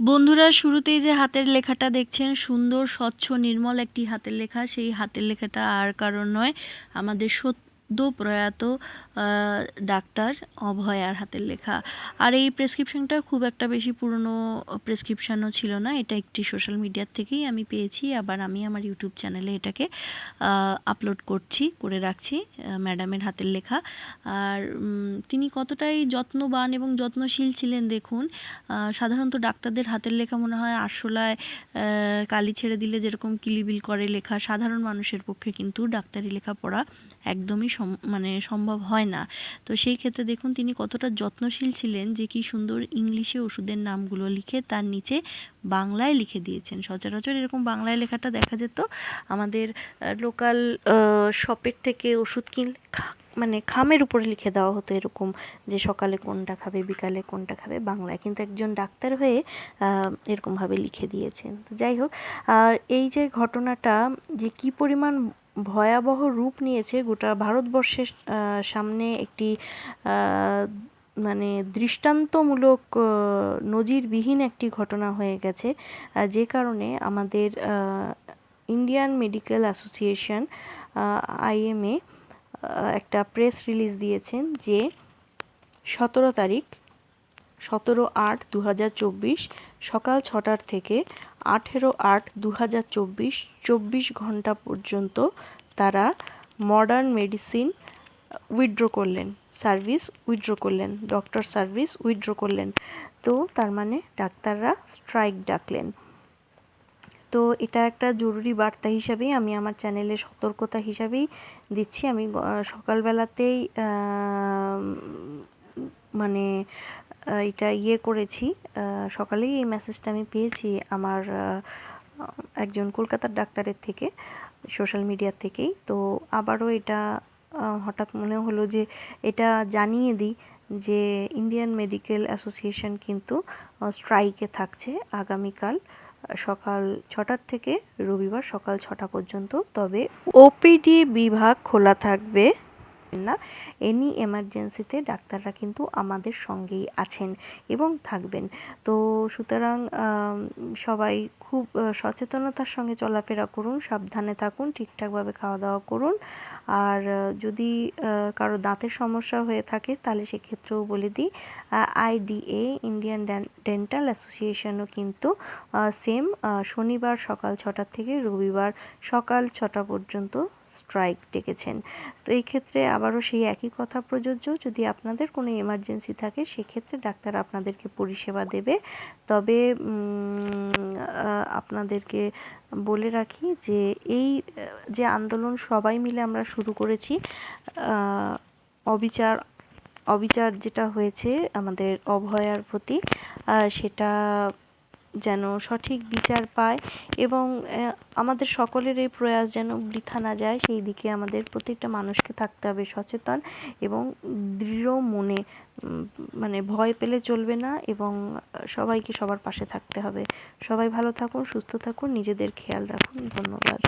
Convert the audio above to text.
বন্ধুরা, শুরুতেই যে হাতের লেখাটা দেখছেন, সুন্দর, স্বচ্ছ, নির্মল একটি হাতের লেখা। সেই হাতের লেখাটা আর কারণ নয়, আমাদের সত্য প্রয়াত আহ, ডাক্তার অভয়ার হাতের লেখা। আর এই প্রেসক্রিপশনটা খুব একটা বেশি পুরনো প্রেসক্রিপশনও ছিল না এটা একটি সোশ্যাল মিডিয়ার থেকেই আমি পেয়েছি। আবার আমি আমার ইউটিউব চ্যানেলে এটাকে আপলোড করছি করে রাখছি ম্যাডামের হাতের লেখা। আর তিনি কতটাই যত্নবান এবং যত্নশীল ছিলেন দেখুন সাধারণত ডাক্তারদের হাতের লেখা মনে হয় আরশোলায় কালি ছেড়ে দিলে যেরকম কিলিবিল করে লেখা সাধারণ মানুষের পক্ষে কিন্তু ডাক্তারি লেখা পড়া একদমই মানে সম্ভব হয় না। তো সেই ক্ষেত্রে দেখুন, তিনি কতটা যত্নশীল ছিলেন যে কি সুন্দর ইংলিশে ওষুধের নামগুলো লিখে তার নিচে বাংলায় লিখে দিয়েছেন। সচরাচর এরকম বাংলায় লেখাটা দেখা যেত, আমাদের লোকাল শপের থেকে ওষুধ কিনলে মানে খামের উপরে লিখে দেওয়া হতো এরকম যে সকালে কোনটা খাবে, বিকালে কোনটা খাবে বাংলায়। কিন্তু একজন ডাক্তার হয়ে এরকমভাবে লিখে দিয়েছেন। তো যাই হোক, আর এই যে ঘটনাটা যে কি পরিমাণ ভয়াবহ রূপ নিয়েছে গোটা ভারতবর্ষের সামনে একটি মানে দৃষ্টান্তমূলক নজিরবিহীন একটি ঘটনা হয়ে গেছে। যে কারণে আমাদের ইন্ডিয়ান মেডিকেল অ্যাসোসিয়েশন আইএমএ একটা প্রেস রিলিজ দিয়েছেন যে সতেরো তারিখ, সতেরো আট দু হাজার চব্বিশ সকাল ছটার থেকে আঠেরো আট দু হাজার চব্বিশ চব্বিশ ঘণ্টা পর্যন্ত তারা মডার্ন মেডিসিন উইথড্র করলেন সার্ভিস উইথড্র করলেন ডক্টর সার্ভিস উইথড্র করলেন। তো তার মানে ডাক্তাররা স্ট্রাইক ডাকলেন। তো এটা একটা জরুরি বার্তা হিসাবেই আমি আমার চ্যানেলে সতর্কতা হিসাবেই দিচ্ছি। আমি সকালবেলাতেই মানে এটা ইয়ে করেছি। সকালেই এই মেসেজটা আমি পেয়েছি আমার একজন কলকাতার ডাক্তারের থেকে সোশ্যাল মিডিয়া থেকেই। তো আবারও এটা হঠাৎ মনে হলো যে এটা জানিয়ে দিই যে ইন্ডিয়ান মেডিকেল অ্যাসোসিয়েশন কিন্তু স্ট্রাইকে থাকছে আগামীকাল সকাল ছটার থেকে রবিবার সকাল ছটা পর্যন্ত। তবে ওপিডি বিভাগ খোলা থাকবে। না এনি এমার্জেন্সিতে ডাক্তাররা কিন্তু আমাদের সঙ্গেই আছেন এবং থাকবেন। তো সুতরাং সবাই খুব সচেতনতার সঙ্গে চলাফেরা করুন, সাবধানে থাকুন, ঠিকঠাকভাবে খাওয়া দাওয়া করুন। আর যদি কারও দাঁতের সমস্যা হয়ে থাকে, তাহলে সেক্ষেত্রেও বলে দিই আইডিএ ইন্ডিয়ান ডেন্টাল অ্যাসোসিয়েশনও কিন্তু সেম শনিবার সকাল ছটা থেকে রবিবার সকাল ছটা পর্যন্ত স্ট্রাইক ডেকেছেন। তো এই ক্ষেত্রে আবারও সেই একই কথা প্রযোজ্য, যদি আপনাদের কোনো এমার্জেন্সি থাকে, সেক্ষেত্রে ডাক্তার আপনাদেরকে পরিষেবা দেবে। তবে আপনাদেরকে বলে রাখি যে এই, যে আন্দোলন সবাই মিলে আমরা শুরু করেছি অবিচার অবিচার যেটা হয়েছে আমাদের অভয়ার প্রতি সেটা যেন সঠিক বিচার পায় এবং আমাদের সকলের এই প্রয়াস যেন বৃথা না যায়, সেই দিকে আমাদের প্রত্যেকটা মানুষকে থাকতে হবে সচেতন এবং দৃঢ় মনে মানে ভয় পেলে চলবে না এবং সবাইকে সবার পাশে থাকতে হবে। সবাই ভালো থাকুন, সুস্থ থাকুন, নিজেদের খেয়াল রাখুন। ধন্যবাদ।